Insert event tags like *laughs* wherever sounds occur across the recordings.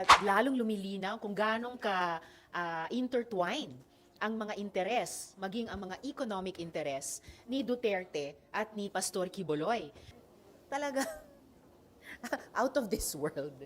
At lalong lumilinaw kung ganong ka ah, intertwine ang mga interes, maging ang mga economic interes ni Duterte at ni Pastor Quiboloy. Talaga, *laughs* out of this world.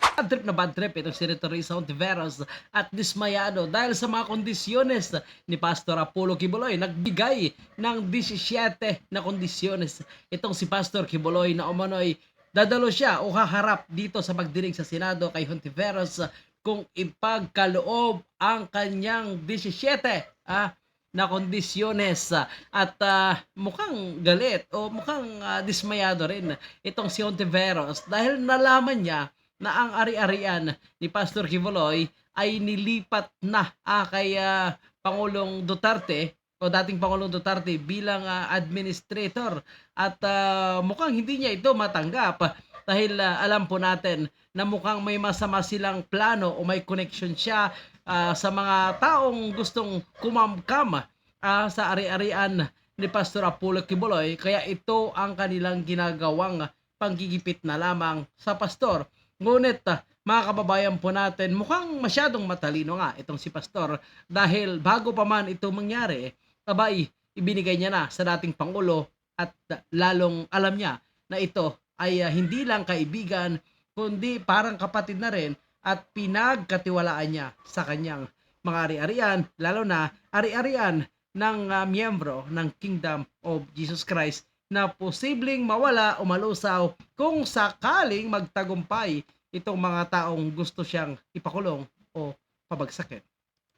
Bad trip na bad trip itong si Teresa Ontiveros at dismayado dahil sa mga kondisyones ni Pastor Apollo Kibuloy. Nagbigay ng 17 na kondisyones itong si Pastor Kibuloy na umano'y dadalo siya o haharap dito sa pagdinig sa Senado kay Hontiveros kung ipagkaloob ang kanyang 17 ah, na kondisyones. At ah, mukhang galit o mukhang ah, dismayado rin itong si Hontiveros dahil nalaman niya na ang ari-arian ni Pastor Kibuloy ay nilipat na ah, kay ah, Pangulong Duterte o dating Pangulong Duterte bilang ah, administrator. At ah, mukhang hindi niya ito matanggap dahil ah, alam po natin na mukhang may masama silang plano o may connection siya ah, sa mga taong gustong kumamkam ah, sa ari-arian ni Pastor Apollo Kibuloy. Kaya ito ang kanilang ginagawang panggigipit na lamang sa pastor. Ngunit mga kababayan po natin, mukhang masyadong matalino nga itong si pastor. Dahil bago pa man ito mangyari, abay, ibinigay niya na sa dating Pangulo at lalong alam niya na ito ay ah, hindi lang kaibigan kundi parang kapatid na rin at pinagkatiwalaan niya sa kanyang mga ari-arian, lalo na ari-arian ng ah, miyembro ng Kingdom of Jesus Christ na posibleng mawala o malusaw kung sakaling magtagumpay itong mga taong gusto siyang ipakulong o pabagsakin.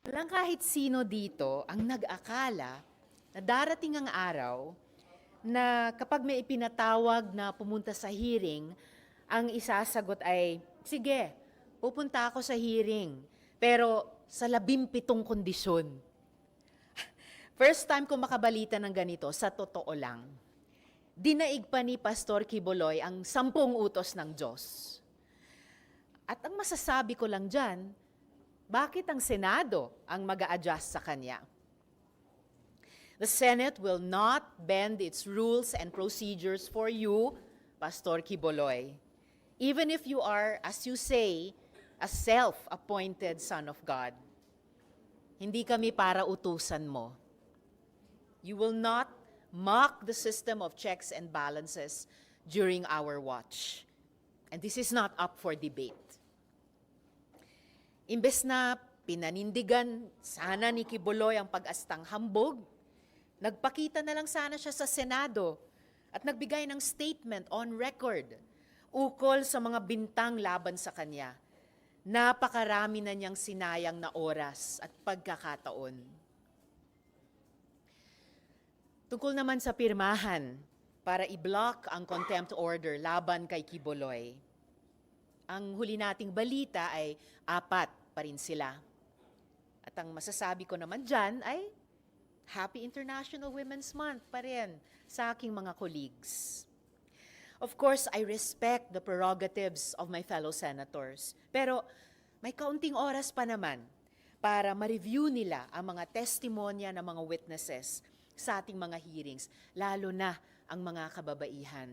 Walang kahit sino dito ang nag-akala na darating ang araw na kapag may ipinatawag na pumunta sa hearing, ang isasagot ay, sige, pupunta ako sa hearing, pero sa labimpitong kondisyon. *laughs* First time ko makabalita ng ganito, sa totoo lang. Dinaig pa ni Pastor Kiboloy ang sampung utos ng Diyos. At ang masasabi ko lang dyan, bakit ang Senado ang mag adjust sa kanya? The Senate will not bend its rules and procedures for you, Pastor Kiboloy. Even if you are, as you say, a self-appointed son of God. Hindi kami para utusan mo. You will not mock the system of checks and balances during our watch. And this is not up for debate. Imbes na pinanindigan sana ni Kibuloy ang pag-astang hambog, nagpakita na lang sana siya sa Senado at nagbigay ng statement on record ukol sa mga bintang laban sa kanya. Napakarami na niyang sinayang na oras at pagkakataon. Tungkol naman sa pirmahan para i-block ang contempt order laban kay Kibuloy. Ang huli nating balita ay apat pa rin sila. At ang masasabi ko naman dyan ay Happy International Women's Month pa rin sa aking mga colleagues. Of course, I respect the prerogatives of my fellow senators. Pero may kaunting oras pa naman para ma-review nila ang mga testimonya ng mga witnesses sa ating mga hearings, lalo na ang mga kababaihan.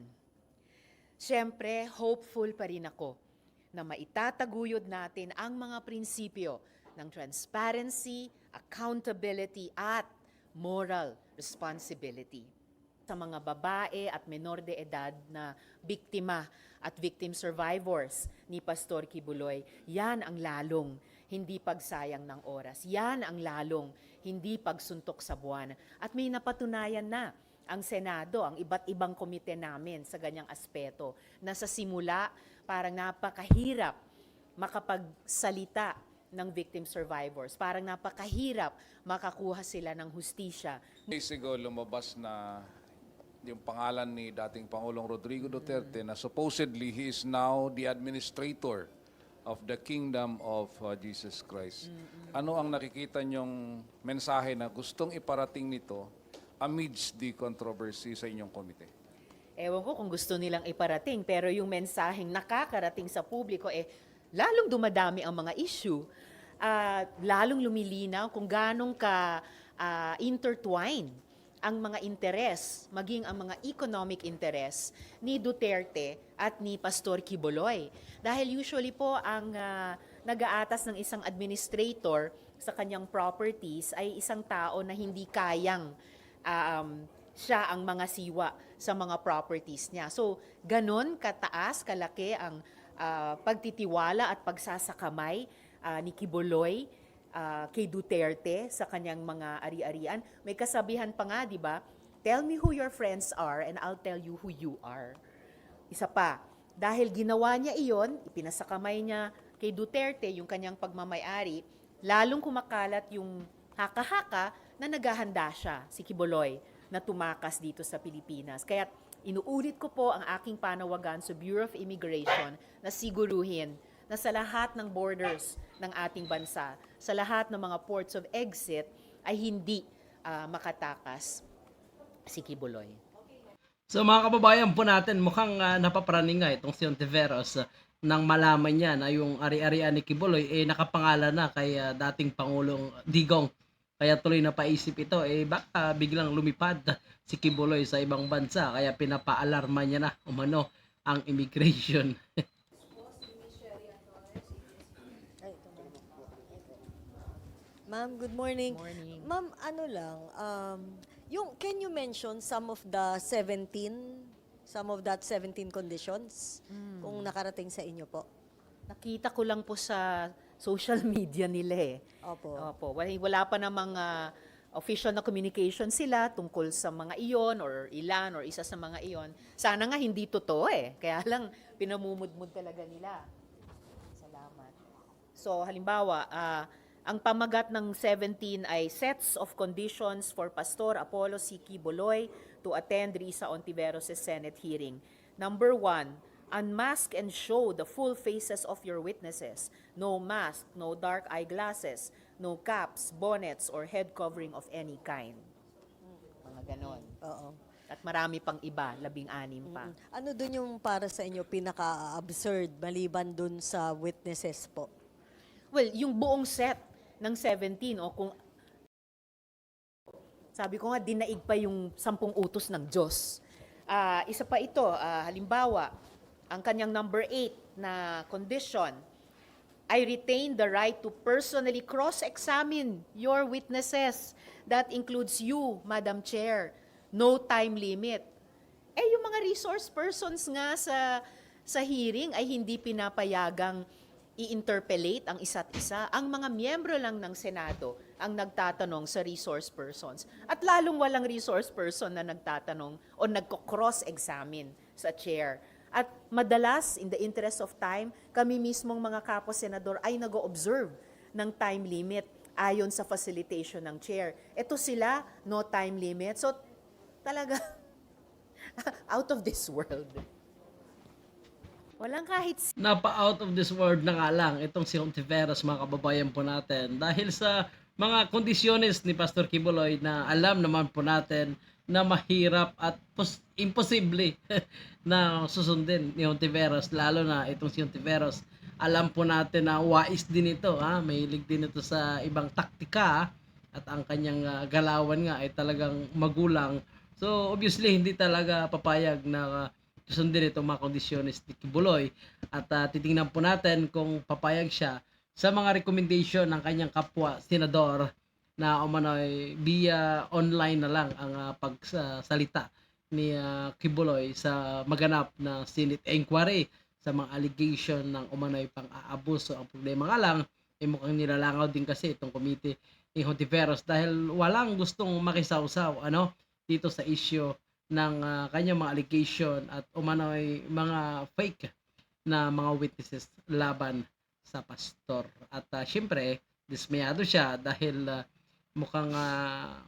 Siyempre, hopeful pa rin ako na maitataguyod natin ang mga prinsipyo ng transparency, accountability, at moral responsibility sa mga babae at menor de edad na biktima at victim survivors ni Pastor Kibuloy. Yan ang lalong hindi pagsayang ng oras. Yan ang lalong hindi pagsuntok sa buwan. At may napatunayan na ang Senado, ang iba't ibang komite namin sa ganyang aspeto na sa simula parang napakahirap makapagsalita ng victim survivors. Parang napakahirap makakuha sila ng hustisya days ago, lumabas na yung pangalan ni dating Pangulong Rodrigo Duterte na supposedly he is now the administrator of the kingdom of uh, Jesus Christ. Ano ang nakikita niyong mensahe na gustong iparating nito amidst the controversy sa inyong komite? Ewan ko kung gusto nilang iparating, pero yung mensaheng nakakarating sa publiko, eh, lalong dumadami ang mga issue. At lalong lumilinaw kung ganong ka ah, intertwine ang mga interes, maging ang mga economic interes ni Duterte at ni Pastor Quiboloy. Dahil usually po ang ah, nag-aatas ng isang administrator sa kanyang properties ay isang tao na hindi kayang um, siya ang mga siwa sa mga properties niya. So, ganon kataas, kalaki ang ah, pagtitiwala at pagsasakamay ah, ni Kiboloy ah, kay Duterte sa kanyang mga ari-arian. May kasabihan pa nga, di ba? Tell me who your friends are and I'll tell you who you are. Isa pa, dahil ginawa niya iyon, ipinasakamay niya kay Duterte yung kanyang pagmamayari, lalong kumakalat yung haka-haka na naghahanda siya, si Kiboloy, na tumakas dito sa Pilipinas. Kaya inuulit ko po ang aking panawagan sa Bureau of Immigration na siguruhin na sa lahat ng borders ng ating bansa, sa lahat ng mga ports of exit, ay hindi ah, makatakas si Kibuloy. So mga kababayan po natin, mukhang uh, napapraning nga itong si Ontiveros uh, nang malaman niya na yung ari-arian ni Kibuloy eh nakapangalan na kay uh, dating Pangulong Digong. Kaya tuloy na paisip ito eh baka biglang lumipad si Kibuloy sa ibang bansa kaya pinapaalarma niya na umano ang immigration. *laughs* Ma'am, good morning. Morning. Ma'am, ano lang, um, yung, can you mention some of the 17, some of that 17 conditions kung nakarating sa inyo po? Nakita ko lang po sa social *laughs* media nila eh. Opo. Opo, wala, wala pa namang ah, official na communication sila tungkol sa mga iyon or ilan or isa sa mga iyon. Sana nga hindi totoo eh. *laughs* Kaya lang pinamumudmud talaga nila. Salamat. So halimbawa, ah, ang pamagat ng 17 ay sets of conditions for Pastor Apollo C. Boloy to attend Risa Ontiveros' Senate hearing. Number one, unmask and show the full faces of your witnesses. No mask, no dark eyeglasses, no caps, bonnets, or head covering of any kind. Mga ganon. Oo. At marami pang iba, labing anim pa. Ano dun yung para sa inyo pinaka-absurd maliban dun sa witnesses po? Well, yung buong set ng 17 o kung sabi ko nga dinaig pa yung sampung utos ng Diyos. Ah, isa pa ito, ah, halimbawa, ang kanyang number 8 na condition, I retain the right to personally cross-examine your witnesses. That includes you, Madam Chair. No time limit. Eh, yung mga resource persons nga sa, sa hearing ay hindi pinapayagang i-interpellate ang isa't isa. Ang mga miyembro lang ng Senado ang nagtatanong sa resource persons. At lalong walang resource person na nagtatanong o nagko-cross-examine sa chair. Madalas, in the interest of time, kami mismong mga kapo-senador ay nag-observe ng time limit ayon sa facilitation ng chair. Ito sila, no time limit. So, talaga, *laughs* out of this world. Walang kahit Napa out of this world na nga lang itong si Ontiveros mga kababayan po natin dahil sa mga kondisyones ni Pastor Kibuloy na alam naman po natin na mahirap at pos- imposible *laughs* na susundin ni Ontiveros lalo na itong si Ontiveros. Alam po natin na wais din ito ha? Mahilig din ito sa ibang taktika at ang kanyang ah, galawan nga ay talagang magulang. So obviously hindi talaga papayag na ah, susundin itong mga kondisyones ni Kibuloy at ah, titingnan po natin kung papayag siya sa mga recommendation ng kanyang kapwa senador na umano'y via online na lang ang ah, pagsalita ni ah, Kibuloy sa maganap na Senate inquiry sa mga allegation ng umano'y pang-aabuso. Ang problema nga lang, eh, mukhang nilalangaw din kasi itong committee ni Hontiveros dahil walang gustong makisawsaw ano dito sa issue ng ah, kanyang mga allegation at umano'y mga fake na mga witnesses laban sa pastor. At ah, syempre, dismayado siya dahil ah, mukhang ah,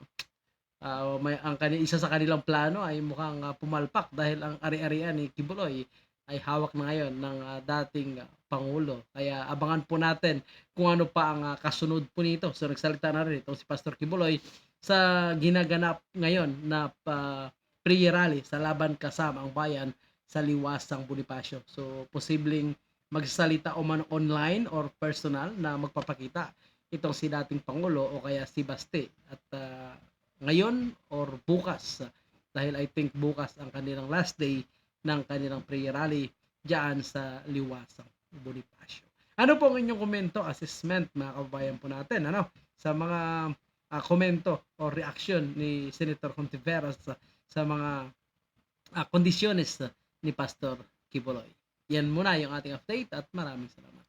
ah, may ang kani isa sa kanilang plano ay mukhang ah, pumalpak dahil ang ari-arian ni Kibuloy ay hawak na ngayon ng ah, dating pangulo. Kaya abangan po natin kung ano pa ang ah, kasunod po nito. So nagsalita na rin itong si Pastor Kibuloy sa ginaganap ngayon na pa prayer rally sa laban kasama ang bayan sa liwasang Bonifacio. So posibleng magsalita o man online or personal na magpapakita itong si dating Pangulo o kaya si Baste. At ah, ngayon or bukas dahil I think bukas ang kanilang last day ng kanilang prayer rally diyan sa Liwasang Bonifacio. Ano po ang inyong komento, assessment mga kababayan po natin ano sa mga ah, komento o reaction ni Senator Contiveros sa, sa mga ah, kondisyones ni Pastor Kibuloy. Yan muna yung ating update at maraming salamat.